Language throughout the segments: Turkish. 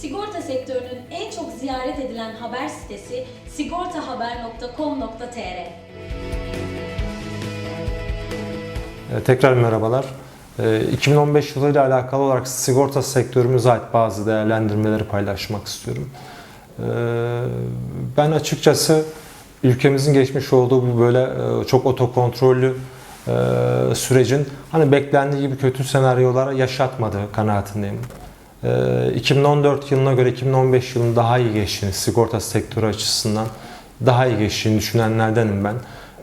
Sigorta sektörünün en çok ziyaret edilen haber sitesi sigortahaber.com.tr E, Tekrar merhabalar. E, 2015 yılıyla alakalı olarak sigorta sektörümüze ait bazı değerlendirmeleri paylaşmak istiyorum. E, Ben açıkçası ülkemizin geçmiş olduğu bu böyle e, çok otokontrollü e, sürecin hani beklendiği gibi kötü senaryolara yaşatmadığı kanaatindeyim. E, 2014 yılına göre 2015 yılının daha iyi geçtiğini, sigorta sektörü açısından daha iyi geçtiğini düşünenlerdenim ben.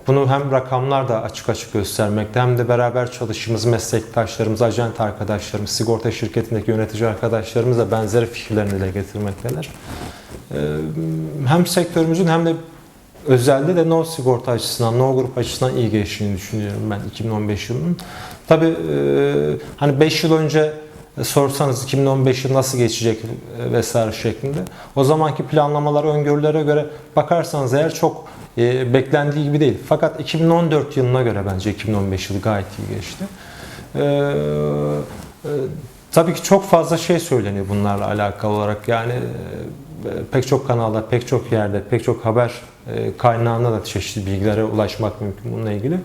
Bunu hem rakamlar da açık açık göstermekte hem de beraber çalıştığımız meslektaşlarımız, ajant arkadaşlarımız, sigorta şirketindeki yönetici arkadaşlarımız da benzeri fikirlerini dile getirmekteler. Ee, Hem sektörümüzün hem de özelde de no sigorta açısından, no grup açısından iyi geçtiğini düşünüyorum ben 2015 yılının. Tabii e, hani 5 yıl önce sorsanız 2015 yıl nasıl geçecek e, vesaire şeklinde. O zamanki planlamalar, öngörülere göre bakarsanız eğer çok e, beklendiği gibi değil. Fakat 2014 yılına göre bence 2015 yılı gayet iyi geçti. E, e, tabii ki çok fazla şey söyleniyor bunlarla alakalı olarak. Yani e, pek çok kanalda, pek çok yerde, pek çok haber e, da çeşitli bilgilere ulaşmak mümkün bununla ilgili.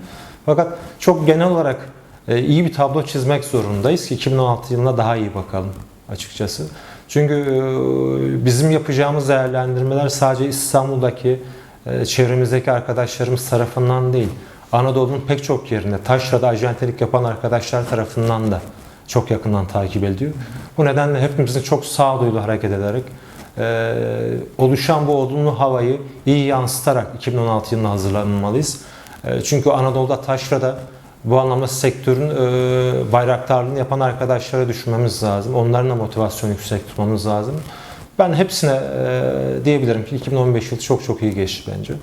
Fakat çok genel olarak e, iyi bir tablo çizmek zorundayız ki 2016 yılına daha iyi bakalım açıkçası. Çünkü e, bizim yapacağımız değerlendirmeler sadece İstanbul'daki e, çevremizdeki arkadaşlarımız tarafından değil, Anadolu'nun pek çok yerinde, taşrada ajantelik yapan arkadaşlar tarafından da çok yakından takip ediyor. Bu nedenle hepimizin çok sağduyulu hareket ederek e, oluşan bu olumlu havayı iyi yansıtarak 2016 yılına hazırlanmalıyız. E, çünkü Anadolu'da taşrada bu anlamda sektörün e, bayraktarlığını yapan arkadaşlara düşünmemiz lazım. Onların da motivasyonu yüksek tutmamız lazım. Ben hepsine e, diyebilirim ki 2015 yılı çok çok iyi geçti bence.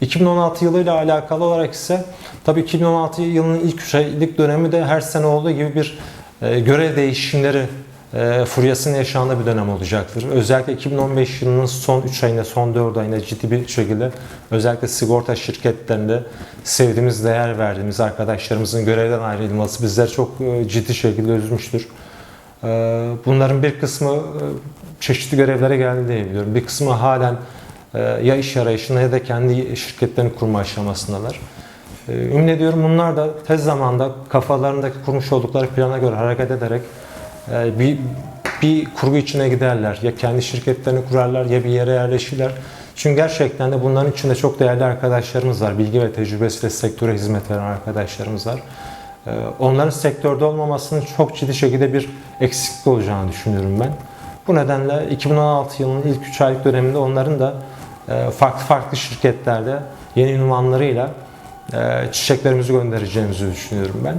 2016 yılıyla alakalı olarak ise tabii 2016 yılının ilk 3 aylık dönemi de her sene olduğu gibi bir e, görev değişimleri e, furyasının yaşandığı bir dönem olacaktır. Özellikle 2015 yılının son 3 ayında, son 4 ayında ciddi bir şekilde özellikle sigorta şirketlerinde sevdiğimiz, değer verdiğimiz arkadaşlarımızın görevden ayrılması bizleri çok e, ciddi şekilde üzmüştür. E, Bunların bir kısmı e, çeşitli görevlere geldi diyebiliyorum. Bir kısmı halen e, ya iş arayışında ya da kendi şirketlerini kurma aşamasındalar. E, Ümit ediyorum bunlar da tez zamanda kafalarındaki kurmuş oldukları plana göre hareket ederek e, bir bir kurgu içine giderler. Ya kendi şirketlerini kurarlar ya bir yere yerleşirler. Çünkü gerçekten de bunların içinde çok değerli arkadaşlarımız var. Bilgi ve tecrübesiyle sektöre hizmet veren arkadaşlarımız var. E, Onların sektörde olmamasının çok ciddi şekilde bir eksiklik olacağını düşünüyorum ben. Bu nedenle 2016 yılının ilk 3 aylık döneminde onların da e, farklı farklı şirketlerde yeni ünvanlarıyla e, çiçeklerimizi göndereceğimizi düşünüyorum ben.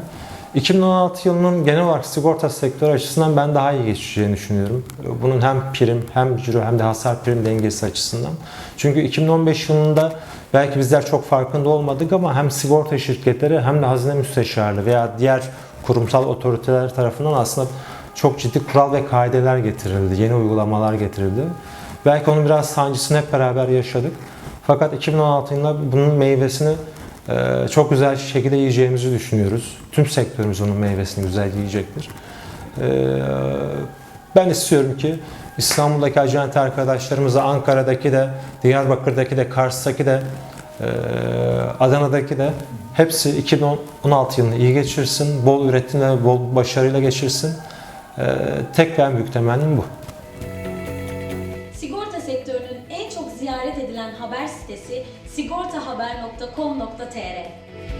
2016 yılının genel olarak sigorta sektörü açısından ben daha iyi geçeceğini düşünüyorum. Bunun hem prim hem ciro hem de hasar prim dengesi açısından. Çünkü 2015 yılında belki bizler çok farkında olmadık ama hem sigorta şirketleri hem de hazine müsteşarlığı veya diğer kurumsal otoriteler tarafından aslında çok ciddi kural ve kaideler getirildi, yeni uygulamalar getirildi. Belki onun biraz sancısını hep beraber yaşadık. Fakat 2016 yılında bunun meyvesini çok güzel şekilde yiyeceğimizi düşünüyoruz. Tüm sektörümüz onun meyvesini güzel yiyecektir. E, Ben istiyorum ki İstanbul'daki acent arkadaşlarımıza, Ankara'daki de, Diyarbakır'daki de, Kars'taki de, e, Adana'daki de hepsi 2016 yılını iyi geçirsin, bol üretimle, bol başarıyla geçirsin. E, Tek ve en büyük temennim bu. Edilen haber sitesi sigortahaber.com.tr